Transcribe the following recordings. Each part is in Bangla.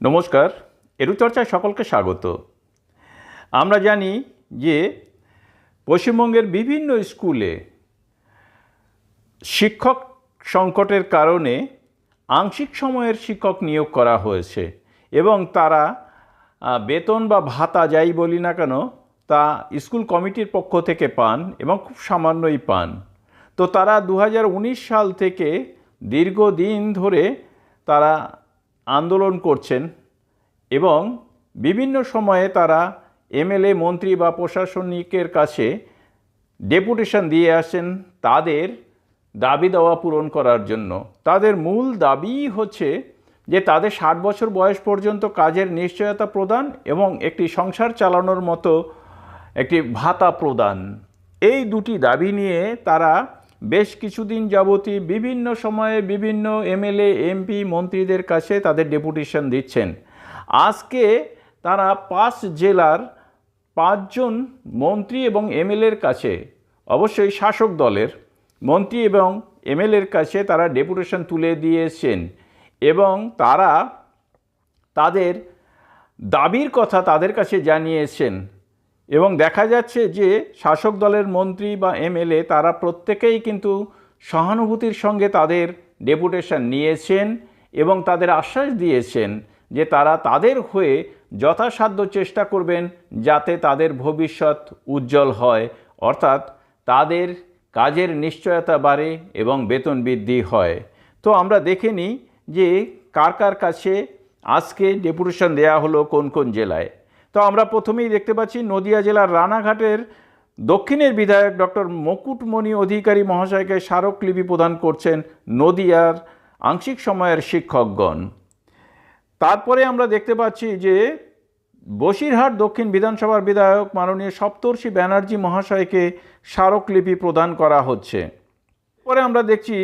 নমস্কার, এরুচর্চায় সকলকে স্বাগত। আমরা জানি যে পশ্চিমবঙ্গের বিভিন্ন স্কুলে শিক্ষক সংকটের কারণে আংশিক সময়ের শিক্ষক নিয়োগ করা হয়েছে এবং তারা বেতন বা ভাতা যাই বলি না কেন, তা স্কুল কমিটির পক্ষ থেকে পান এবং খুব সামান্যই পান। তো তারা দু হাজার উনিশ সাল থেকে দীর্ঘদিন ধরে তারা আন্দোলন করছেন এবং বিভিন্ন সময়ে তারা এমএলএ, মন্ত্রী বা প্রশাসনিকের কাছে ডেপুটেশন দিয়ে আসেন তাদের দাবি দেওয়া পূরণ করার জন্য। তাদের মূল দাবি হচ্ছে যে তাদের ষাট বছর বয়স পর্যন্ত কাজের নিশ্চয়তা প্রদান এবং একটি সংসার চালানোর মতো একটি ভাতা প্রদান। এই দুটি দাবি নিয়ে তারা বেশ কিছুদিন যাবতই বিভিন্ন সময়ে বিভিন্ন এমএলএ, এমপি, মন্ত্রীদের কাছে তাদের ডেপুটেশন দিচ্ছেন। আজকে তারা পাঁচ জেলার পাঁচজন মন্ত্রী এবং এমএলএর কাছে, অবশ্যই শাসক দলের মন্ত্রী এবং এমএলএর কাছে তারা ডেপুটেশন তুলে দিয়েছেন এবং তারা তাদের দাবির কথা তাদের কাছে জানিয়েছেন। এবং দেখা যাচ্ছে যে শাসক দলের মন্ত্রী বা এমএলএ তারা প্রত্যেকেই কিন্তু সহানুভূতির সঙ্গে তাদের ডেপুটেশন নিয়েছেন এবং তাদের আশ্বাস দিয়েছেন যে তারা তাদের হয়ে যথাসাধ্য চেষ্টা করবেন যাতে তাদের ভবিষ্যৎ উজ্জ্বল হয়। অর্থাৎ তাদের কাজের নিশ্চয়তা বাড়ে এবং বেতন বৃদ্ধি হয়। তো আমরা দেখে নিই যে কার কার কাছে আজকে ডেপুটেশন দেয়া হলো কোন কোন জেলায়। তো আমরা প্রথমেই দেখতে পাচ্ছি নদিয়া জেলার রানাঘাটের দক্ষিণের বিধায়ক ডক্টর মুকুটমণি অধিকারী মহাশয়কে স্মারকলিপি প্রদান করছেন নদিয়ার আংশিক সময়ের শিক্ষকগণ। তারপরে আমরা দেখতে পাচ্ছি যে বসিরহাট দক্ষিণ বিধানসভার বিধায়ক মাননীয় সপ্তর্ষি ব্যানার্জি মহাশয়কে স্মারকলিপি প্রদান করা হচ্ছে। পরে আমরা দেখছি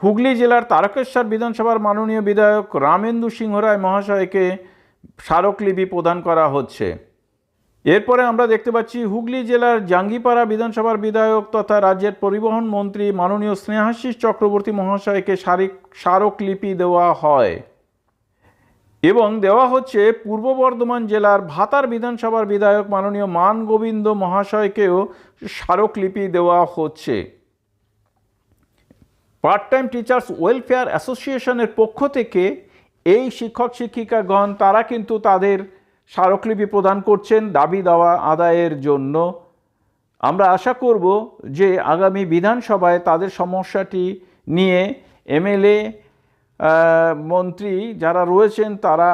হুগলি জেলার তারকেশ্বর বিধানসভার মাননীয় বিধায়ক রামেন্দু সিংহ রায় মহাশয়কে স্মারকলিপি প্রদান করা হচ্ছে। এরপরে আমরা দেখতে পাচ্ছি, হুগলি জেলার জাঙ্গিপাড়া বিধানসভার বিধায়ক তথা রাজ্যের পরিবহন মন্ত্রী মাননীয় স্নেহাশিস চক্রবর্তী মহাশয়কে স্মারিক স্মারকলিপি দেওয়া হয়। এবং দেওয়া হচ্ছে, পূর্ব বর্ধমান জেলার ভাতার বিধানসভার বিধায়ক মাননীয় মান গোবিন্দ মহাশয়কেও স্মারকলিপি দেওয়া হচ্ছে। পার্ট টাইম টিচার্স ওয়েলফেয়ার অ্যাসোসিয়েশনের পক্ষ থেকে এই শিক্ষক, শিক্ষিকাগণ, তারা কিন্তু তাদের স্মারকলিপি প্রদান করছেন দাবি দেওয়া আদায়ের জন্য। আমরা আশা করব যে আগামী বিধানসভায় তাদের সমস্যাটি নিয়ে এমএলএ মন্ত্রী যারা রয়েছেন তারা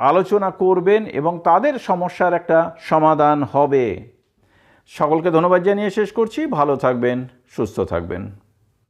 আলোচনা করবেন এবং তাদের সমস্যার একটা সমাধান হবে। সকলকে ধন্যবাদ জানিয়ে শেষ করছি। ভালো থাকবেন, সুস্থ থাকবেন।